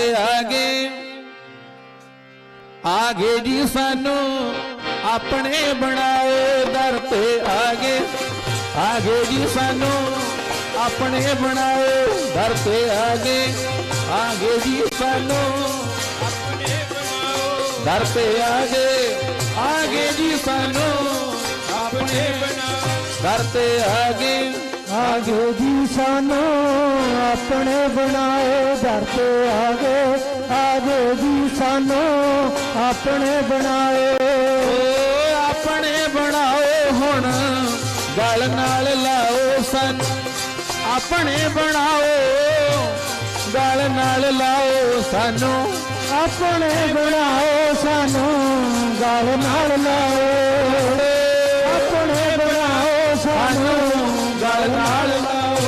ਤੇ ਆਗੇ। ਆਗੇ ਜੀ ਸਾਨੂੰ ਆਪਣੇ ਬਣਾਓ ਦਰ ਤੇ ਆਗੇ। ਆਗੇ ਜੀ ਸਾਨੂੰ ਆਪਣੇ ਬਣਾਓ ਦਰ ਤੇ ਆਗੇ। ਆਗੇ ਜੀ ਸਾਨੂੰ ਆਪਣੇ ਬਣਾਓ ਦਰ ਤੇ ਆਗੇ। ਆਗੇ ਜੀ ਸਾਨੂੰ ਆਪਣੇ ਬਣਾਓ ਦਰ ਤੇ ਆਗੇ। ਆਗੇ ਜੀ ਸਾਨੂੰ ਆਪਣੇ ਬਣਾਏ ਦਰ ਤੇ ਆਗੇ ਆਗੇ ਜੀ ਸਾਨੂੰ ਆਪਣੇ ਬਣਾਏ। ਓ ਆਪਣੇ ਬਣਾਓ ਹੁਣ ਗਲ ਨਾਲ ਲਾਓ ਸਨ। ਆਪਣੇ ਬਣਾਓ ਗਲ ਨਾਲ ਲਾਓ ਸਾਨੂੰ। ਆਪਣੇ ਬਣਾਓ ਸਾਨੂੰ ਗਲ ਨਾਲ ਲਾਓ। ਆਪਣੇ ਬਣਾਓ ਸਾਨੂੰ ਗਲ ਨਾਲ ਲਾਓ।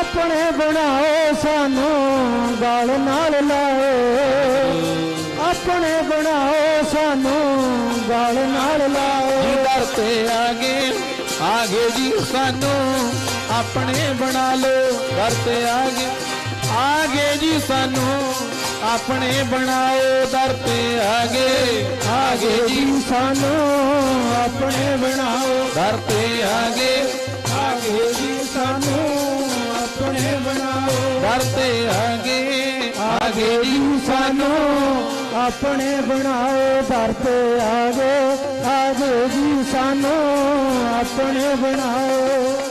ਆਪਣੇ ਬਣਾਓ ਸਾਨੂੰ ਗਲ ਨਾਲ ਲਾਓ ਆਪਣੇ ਬਣਾਓ ਸਾਨੂੰ ਗਲ ਨਾਲ ਜੀ ਲਾਓ ਦਰ ਤੇ ਆਗੇ ਆਗੇ ਜੀ ਸਾਨੂੰ। ਆਪਣੇ ਬਣਾ ਲਓ ਦਰ ਤੇ ਆਗੇ ਆਗੇ ਜੀ ਸਾਨੂੰ। ਆਪਣੇ ਬਣਾਓ ਦਰ ਤੇ ਆਗੇ ਆਗੇ ਜੀ ਜੀ ਸਾਨੂੰ। ਆਪਣੇ ਬਣਾਓ। ਦਰ ਤੇ ਆਗੇ ਤੇ ਆਗੇ ਆਗੇ ਜੀ। ਜੀ ਸਾਨੂੰ ਆਪਣੇ ਬਣਾਓ ਦਰ ਤੇ ਆਗੇ। ਆਗੇ ਜੀ ਸਾਨੂੰ ਆਪਣੇ ਬਣਾਓ